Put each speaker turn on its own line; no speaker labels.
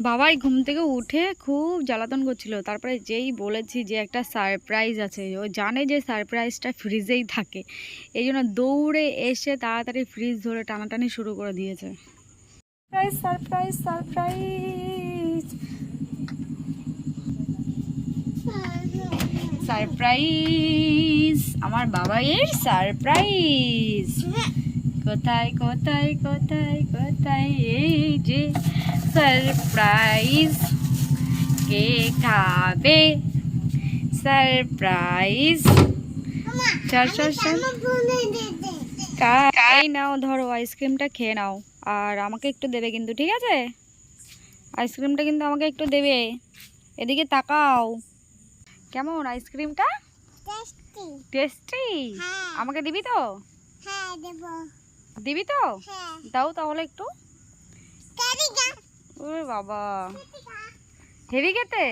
বাবাই ঘুম থেকে উঠে খুব জ্বালাতন করছিল। তারপরে যেই বলেছি যে একটা সারপ্রাইজ আছে ও জানে যে সারপ্রাইজটা ফ্রিজেই থাকে। এই জন্য দৌড়ে এসে তাড়াতাড়ি ফ্রিজ ধরে টানাটানি শুরু করে দিয়েছে। সারপ্রাইজ সারপ্রাইজ সারপ্রাইজ সারপ্রাইজ আমার বাবাইয়ের সারপ্রাইজ কোথায় কোথায় কোথায় কোথায় এই যে সারপ্রাইজ কে খাবে? সারপ্রাইজ চল চল চল। এই নাও ধরো আইসক্রিমটা খেয়ে নাও। আর আমাকে একটু দেবে কিন্তু ঠিক আছে? আইসক্রিমটা কিন্তু আমাকে একটু দেবে। এদিকে তাকাও। কেমন আইসক্রিমটা
টেস্টি হ্যাঁ।
আমাকে দিবি তো?
হ্যাঁ দেবো।
দিবি তো?
হ্যাঁ।
দাও তাহলে একটু।
কারি গা
ওরে বাবা হেভি খেতে